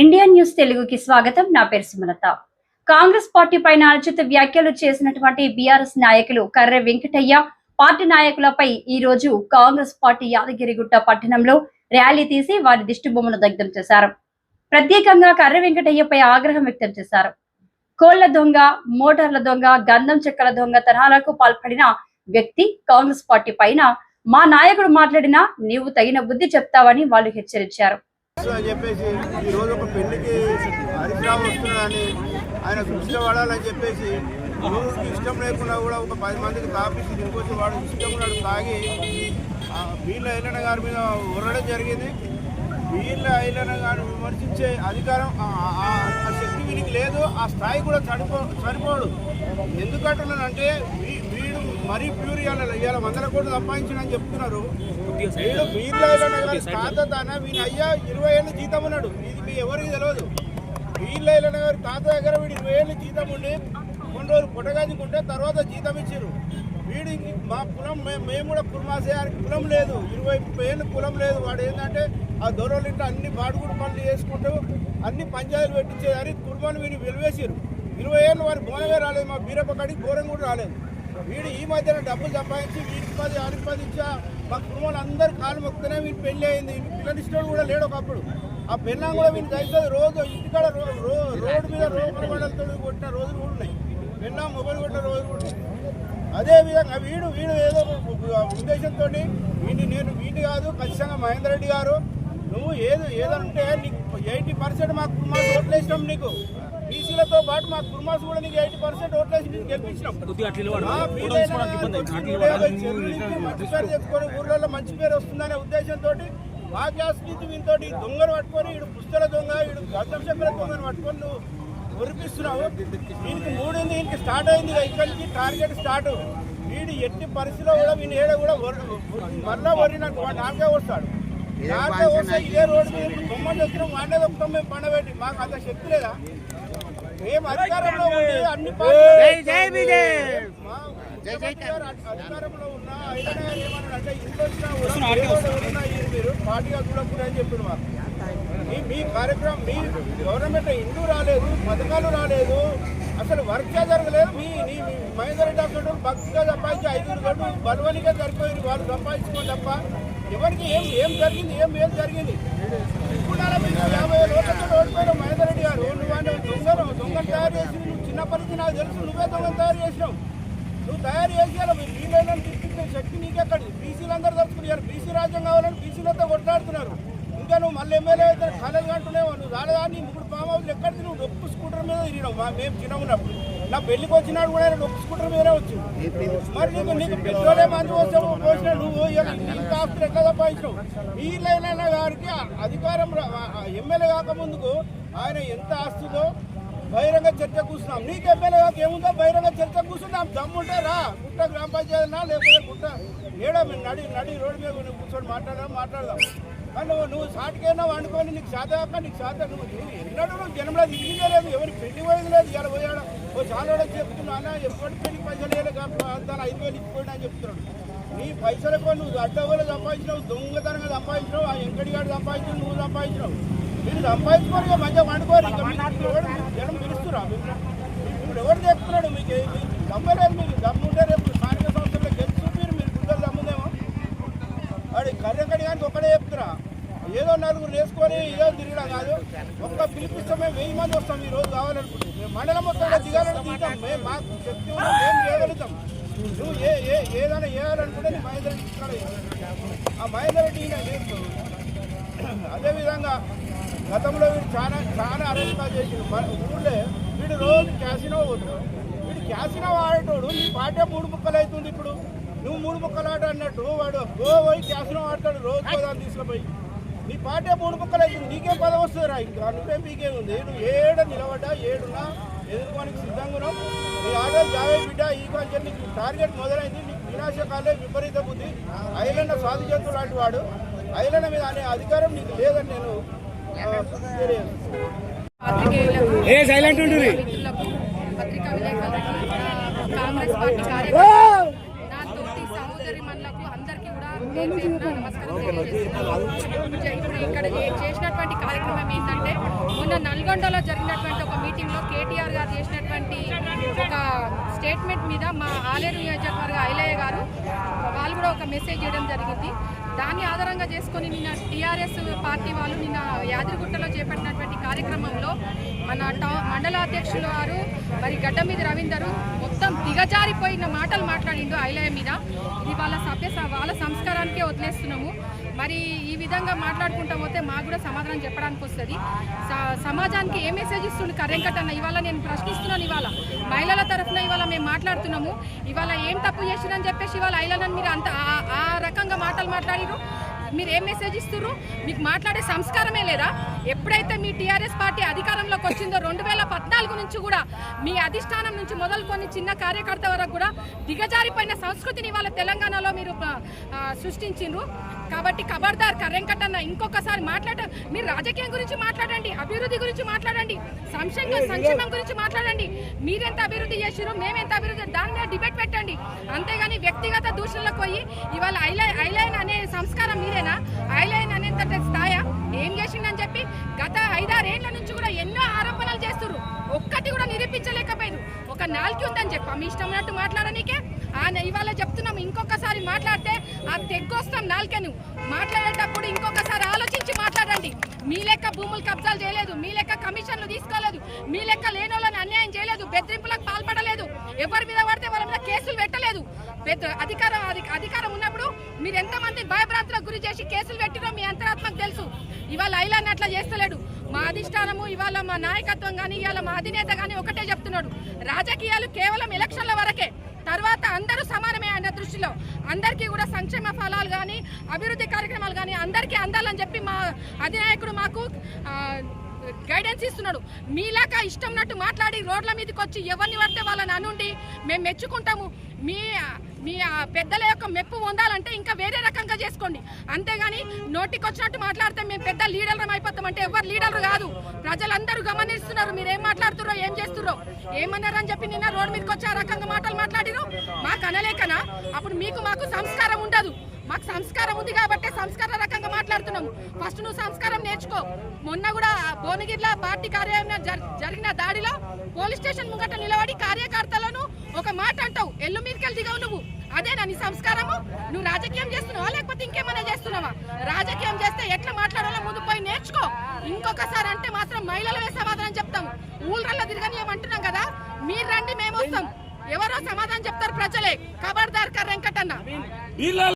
Indian news తెలుగుకి స్వాగతం. నా పేరు సుమలత. కాంగ్రెస్ పార్టీ పైన అనుచిత వ్యాఖ్యలు చేసినటువంటి బీఆర్ఎస్ నాయకులు కర్రె వెంకటయ్య పార్టీ నాయకులపై ఈ రోజు కాంగ్రెస్ పార్టీ యాదగిరిగుట్ట పట్టణంలో ర్యాలీ తీసి వారి దిష్టిబొమ్మను దగ్ధం చేశారు. ప్రత్యేకంగా కర్రె వెంకటయ్యపై ఆగ్రహం వ్యక్తం చేశారు. కోళ్ళ దొంగ మోటార్ల దొంగ గంధం చెక్కల దొంగ తరహాలకు పాల్పడిన వ్యక్తి కాంగ్రెస్ పార్టీ పైన మా నాయకుడు మాట్లాడినా నీవు తగిన బుద్ధి చెప్తావని వాళ్ళు హెచ్చరించారు. అని చెప్పేసి ఈ రోజు ఒక పెళ్ళికి హరిశ్రామ్ వస్తున్నాడని ఆయన దృష్టిలో పడాలని చెప్పేసి రోజుకి ఇష్టం లేకుండా కూడా ఒక పది మందికి తాపించి తీసుకొచ్చి వాడు ఇష్టం కూడా తాగి వీళ్ళ ఐలన్న గారి మీద ఉరడం జరిగింది. వీళ్ళ ఐలన్న గారిని విమర్శించే అధికారం ఆ- శక్తి వీనికి లేదు. ఆ స్థాయి కూడా చనిపో చనిపోడు. ఎందుకంటున్నానంటే మరీ ప్యూర్ ఇవాళ ఇవాళ వందల కోట్లు సంపాదించిన చెప్తున్నారు. వీడు వీళ్ళ తాత తాన వీని అయ్యా ఇరవై ఏళ్ళు జీతం ఉన్నాడు. ఇది మీ ఎవరికి తెలియదు వీళ్ళ గారి తాత దగ్గర వీడు ఇరవై ఏళ్ళు జీతం ఉండి కొన్ని రోజులు పుట్టగాజుకుంటే తర్వాత జీతం ఇచ్చారు వీడి మా కులం మేము కూడా కుర్మాసేయానికి కులం లేదు. ఇరవై ముప్పై ఏళ్ళు కులం లేదు. వాడు ఏంటంటే ఆ దొరలు ఇంట్లో అన్ని బాడుగుడు పనులు చేసుకుంటూ అన్ని పంచాయతీలు పెట్టించేదాన్ని కుర్మాను వీడిని వెలివేసారు ఇరవై ఏళ్ళు వారి బోనమే రాలేదు. మా బీరప్ప కాడికి ఘోరం కూడా రాలేదు. వీడు ఈ మధ్యన డబ్బులు సంపాదించి వీడికి పది ఆడికి పది ఇచ్చా మా కుటుంబాలు అందరు కాలు మొక్కుతూనే వీడి పెళ్ళి అయింది. వీడి కూడా లేడు ఒకప్పుడు. ఆ పెళ్ళం కూడా వీడికి అవుతుంది రోజు ఇంటికాడ రో- రోడ్డు మీద రోడ్డు పడలతో కొట్టిన రోజులు కూడా ఉన్నాయి. పెళ్ళం మొబైల్ కొట్టిన రోజులు కూడా ఉన్నాయి. అదే విధంగా వీడు వీడు ఏదో ఉద్దేశంతో వీడిని నేను వీటి కాదు ఖచ్చితంగా మహేందర్ రెడ్డి గారు నువ్వు ఏదో ఏదంటే నీకు ఎయిటీ పర్సెంట్ మా కుటుంబాలు ఓట్లేసినాం నీకు. బీసీలతో పాటు మా కుటుంబాలు కూడా నీకు ఎయిటీ పర్సెంట్ ఓట్లేసి నీకు గెలిపించినాం. మంచి పేరు ఊర్లలో మంచి పేరు వస్తుందనే ఉద్దేశంతో మా గ్యాస్ నీతి వీనితో దొంగను పట్టుకొని ఇడు పుస్తల దొంగ ఇడు గద్దం చక్ర దొంగను పట్టుకొని నువ్వు ఉరిపిస్తున్నావు దీనికి మూడింది దీనికి స్టార్ట్ అయింది ఇక ఇక్కడి నుంచి టార్గెట్ స్టార్ట్. వీడు ఎట్టి పరిస్థితిలో కూడా వీని ఏడ కూడా వరి- మళ్ళా వరినట్టు వాడు నాలుగే వస్తాడు. నాలుగే వస్తే ఇదే రోడ్డు మీద ఇప్పుడు బొమ్మ చేస్తున్నాం వాడే దొక్కుతాం మేము పండబెట్టి. మాకు అంత శక్తి లేదా? మేము అధికారంలో ఉండి అన్ని అధికారంలో ఉన్న పార్టీగా అని మాకు మీ మీ కార్యక్రమం మీ గవర్నమెంట్ ఇల్లు రాలేదు పథకాలు రాలేదు అసలు వర్క్ జరగలేదు. మీ నీ మహేందర్ రెడ్డి అక్కడ భక్తిగా సంపాదించి ఐదుగురు గంటలు బలవనిగా సరిపోయింది వాళ్ళు సంపాదించుకోండి తప్ప ఎవరికి ఏం ఏం జరిగింది ఏం ఏం జరిగింది ఇప్పుడు మీకు యాభై వేల ఓట్లతో ఓడిపోయిన మహేందర్ రెడ్డి గారు నువ్వు అంటే దొంగను దొంగను తయారు చేసి నువ్వు చిన్నప్పటి నుంచి నాకు తెలుసు నువ్వే దొంగను తయారు చేసినావు నువ్వు తయారు చేసేయాలి మీరు వీళ్ళని తిప్పించే శక్తి నీకెక్కడ బీసీలు అందరూ తలుచుకున్నారు రాజ్యం కావాలని బీసీలతో కొట్లాడుతున్నారు. ఇంకా నువ్వు మళ్ళీ ఎమ్మెల్యే అయితే కళలు అంటున్నావు నువ్వు రాలేదా? నీ ముగ్గురు ఫామ్ హౌస్ ఎక్కడికి నువ్వు డొక్కు స్కూటర్ మీద తిరిగినావు? మా మేము చిన్న ఉన్నప్పుడు. నా పెళ్ళికి వచ్చినాడు కూడా ఆయన స్కూటర్ మీదనే వచ్చింది మరి నీకు నీకు పెట్రోలే మంది వస్తే పోసిన నువ్వు ఇవాళ ఇంత ఆస్తులు ఎట్లా సంపాదించినావు? వీళ్ళైనా గారికి అధికారం రా- ఆ ఎమ్మెల్యే కాకముందుకు ఆయన ఎంత ఆస్తుందో బహిరంగ చర్చ కూర్చున్నాం. నీకు ఎమ్మెల్యే కాక ఏముందో బహిరంగ చర్చ కూర్చున్నాం. దమ్ముంటే రా. గుట్ట గ్రామ పంచాయతీనా? లేకపోతే గుట్ట? ఏడా మీరు నడి నడి రోడ్డు మీద నువ్వు కూర్చొని మాట్లాడదాం మాట్లాడదాం. కానీ నువ్వు నువ్వు సాటికైనా వండుకొని నీకు శాతగాక నీకు సాధ. నువ్వు ఎన్నడూ నువ్వు జనంలో దిగిందే ఎవరి పెళ్ళి పోయేది లేదు. ఇలా పోయాడు ఓ చాలా చెప్తున్నా ఎప్పటి పెళ్ళి పైసలు వేయలేదు ఐదు వేలు ఇచ్చిపోయినా అని చెప్తున్నాడు. నీ పైసలకు నువ్వు అడ్డగోలు సంపాదించినావు దొంగతనంగా సంపాదించినావు ఆ వెంకటి గారు సంపాదించినావు నువ్వు సంపాదించినావు. మీరు సంపాదించుకోరు మంచిగా వండుకోరు జనం పిలుస్తురా? ఇప్పుడు ఎవరు చెప్తున్నాడు మీకు? మీకు దమ్మలేదు మీకు దమ్ముంటే రేపు స్థానిక సంస్థల్లో గెలిచి మీరు మీరు గుడ్డలు దమ్ముందేమో వాడి కర్రెక్కడి కానీ ఒక్కడే చెప్తురా ఏదో నలుగురు వేసుకొని ఏదో తిరగడం కాదు ఒక్క పిలిపిస్తే మేము వెయ్యి మంది వస్తాం ఈ రోజు కావాలనుకుంటే. మేము మండలం మొత్తంలో దిగాలని దిగుతాం మేము మాకు శక్తి మేము చేయగలుగుతాం. నువ్వు ఏ ఏ ఏదైనా చేయాలనుకుంటే నీ మహేందర్ రెడ్డి ఆ మహేందర్ రెడ్డి ఈయన అదేవిధంగా గతంలో వీడు చాలా చాలా అరెస్టాలు చేసిండు. మన ఊళ్ళో వీడు రోజు క్యాసినో పోతున్నాడు వీడు క్యాసినో ఆడేటోడు నీ పాటే మూడు ముక్కలు అవుతుంది ఇప్పుడు. నువ్వు మూడు ముక్కలు ఆట అన్నట్టు వాడు ఓ పోయి క్యాసినో ఆడతాడు రోజు పదాలు తీసుకుపోయి. నీ పాటే మూడు ముక్కలు అవుతుంది. నీకేం పదం వస్తుందిరా? ఇంకా నువ్వేం పీకే ఉంది? నువ్వు ఏడ నిలబడ్డా ఏడున్నా ఎదుర్కోనికి సిద్ధంగా నీ ఆటో జావే బిడ్డ ఈ కొంచెం నీకు టార్గెట్ మొదలైంది. నీకు వినాశకాలే విపరీత బుద్ధి. ఐలన్న సాధు జంతువు లాంటి వాడు. ఐలన్న మీద అనే అధికారం నీకు లేదని నేను ఏ సైలెంట్ ఉంటుంది మిత్రులకు, పత్రికా విలేకరులకు, నా కాంగ్రెస్ పార్టీ కార్యకర్తలకు, నా తోటి సహోదరి మనులకు అందరికీ కూడా నమస్కారం. ఇప్పుడు ఇక్కడ చేసినటువంటి కార్యక్రమం ఏంటంటే మొన్న నల్గొండలో జరిగినటువంటి ఒక మీటింగ్లో కేటీఆర్ గారు చేసినటువంటి ఒక స్టేట్మెంట్ మీద మా ఆలేరు నియోజకవర్గ ఐలయ్య గారు వాళ్ళు కూడా ఒక మెసేజ్ చేయడం జరిగింది. దాన్ని ఆధారంగా చేసుకొని నిన్న టీఆర్ఎస్ పార్టీ వాళ్ళు నిన్న యాదగిరిగుట్టలో చేపట్టినటువంటి కార్యక్రమంలో మన టౌ మండల అధ్యక్షులు వారు మరి గడ్డ మీద రవీందర్ మొత్తం దిగజారిపోయిన మాటలు మాట్లాడిండు ఐలయ మీద. ఇది వాళ్ళ సభ్య వాళ్ళ సంస్కారానికే వదిలేస్తున్నాము. మరి ఈ విధంగా మాట్లాడుకుంటా పోతే మాకు కూడా సమాధానం చెప్పడానికి వస్తుంది. స- సమాజానికి ఏ మెసేజ్ ఇస్తుంది కర్రెంకట్ ఇవాళ నేను ప్రశ్నిస్తున్నాను ఇవాళ. మహిళల తరఫున ఇవాళ మేము మాట్లాడుతున్నాము. ఇవాళ ఏం తప్పు చేసిరని చెప్పేసి ఇవాళ ఐలనని మీరు అంత ఆ- రకంగా మాటలు మాట్లాడిరు మీరు ఏం మెసేజ్ ఇస్తున్నారు మీకు మాట్లాడే సంస్కారమే లేదా? ఎప్పుడైతే మీ టీఆర్ఎస్ పార్టీ అధికారంలోకి వచ్చిందో రెండు వేల పద్నాలుగు నుంచి కూడా మీ అధిష్టానం నుంచి మొదలుకొని చిన్న కార్యకర్త వరకు కూడా దిగజారిపోయిన సంస్కృతిని వాళ్ళ తెలంగాణలో మీరు సృష్టించిండ్రు. కాబట్టి ఖబర్దార్ కర్రెంకట్టన్న ఇంకొకసారి మాట్లాడ మీరు రాజకీయం గురించి మాట్లాడండి అభివృద్ధి గురించి మాట్లాడండి సంక్షేమ సంక్షేమం గురించి మాట్లాడండి. మీరెంత అభివృద్ధి చేసిరు మేమెంత అభివృద్ధి దాని మీద డిబేట్ పెట్టండి. అంతేగాని వ్యక్తిగత దూషణలకు పోయి ఇవాళ ఐలైన్ అనే సంస్కారం మీరేనా ఐలైన్ అనేంత స్థాయా ఏం చేసిండని చెప్పి గత ఐదారేళ్ళ నుంచి కూడా ఎన్నో ఆరోపణలు చేస్తున్నారు ఒక్కటి కూడా నిరూపించలేకపోయారు ఒక నాలుగు ఉందని చెప్ప మీ ఇష్టం ఉన్నట్టు మాట్లాడనీకే ఆయన ఇవాళ చెప్తున్నాం ఇంకొకసారి మాట్లాడితే తెగ్గొస్తాం నాలుకను. మాట్లాడేటప్పుడు ఇంకొకసారి ఆలోచించి మాట్లాడండి. మీ లెక్క భూములు కబ్జాలు చేయలేదు మీ లెక్క కమిషన్లు తీసుకోలేదు మీ లెక్క లేని అన్యాయం చేయలేదు బెదిరింపులకు పాల్పడలేదు ఎవరి మీద పడితే వాళ్ళ మీద కేసులు పెట్టలేదు. పెద్ద అధికారం అధికారం ఉన్నప్పుడు మీరు ఎంతమంది భయభ్రాంతులకు గురి చేసి కేసులు పెట్టినో మీ అంతరాత్మకు తెలుసు. ఇవాళ ఐలాన్ని అట్లా చేస్తలేడు. మా అధిష్టానము ఇవాళ మా నాయకత్వం కానీ ఇవాళ మా అధినేత కానీ ఒకటే చెప్తున్నాడు. రాజకీయాలు కేవలం ఎలక్షన్ల వరకే. తర్వాత అందరూ సమానమే ఆయన దృష్టిలో. అందరికీ కూడా సంక్షేమ ఫలాలు కానీ అభివృద్ధి కార్యక్రమాలు కానీ అందరికీ అందాలని చెప్పి మా అధినాయకుడు మాకు గైడెన్స్ ఇస్తున్నాడు. మీలాగా ఇష్టం ఉన్నట్టు మాట్లాడి రోడ్ల మీదకి వచ్చి ఎవరిని పడితే వాళ్ళని అనుండి మేము మెచ్చుకుంటాము. మీ మీ పెద్దల యొక్క మెప్పు పొందాలంటే ఇంకా వేరే రకంగా చేసుకోండి. అంతేగాని నోటికి వచ్చినట్టు మాట్లాడితే మేము పెద్ద లీడర్లం అయిపోతామంటే ఎవరు లీడర్ కాదు. ప్రజలందరూ గమనిస్తున్నారు. మీరు ఏం మాట్లాడుతురో ఏం చేస్తురో ఏమన్నారని చెప్పి నిన్న రోడ్ మీదకి వచ్చి ఆ రకంగా మాటలు మాట్లాడిరు. మాకు అనలేకనా? అప్పుడు మీకు మాకు సంస్కారం ఉండదు. మాకు సంస్కారం ఉంది కాబట్టి సంస్కార రకంగా మాట్లాడుతున్నాం. ఫస్ట్ నువ్వు సంస్కారం నేర్చుకో. మొన్న కూడా భువనగిరిలో పార్టీ కార్యాలయం జరిగిన దాడిలో పోలీస్ స్టేషన్ ముంగట నిలబడి కార్యకర్తలను ఒక మాట అంటావు. ఎల్లు మీదకెళ్ళి దిగవు నువ్వు. అదేనా నీ సంస్కారము. నువ్వు రాజకీయం చేస్తున్నావా లేకపోతే ఇంకేమైనా చేస్తున్నావా? రాజకీయం చేస్తే ఎట్లా మాట్లాడాలో ముందు పోయి నేర్చుకో. ఇంకొకసారి అంటే మాత్రం మహిళలవే సమాధానం చెప్తాం. ఊళ్ళల్లో తిరగని ఏమంటున్నాం కదా. మీరు రండి మేము వస్తాం. ఎవరో సమాధానం చెప్తారు ప్రజలే. ఖబర్దార్ కర్రెంకటన్న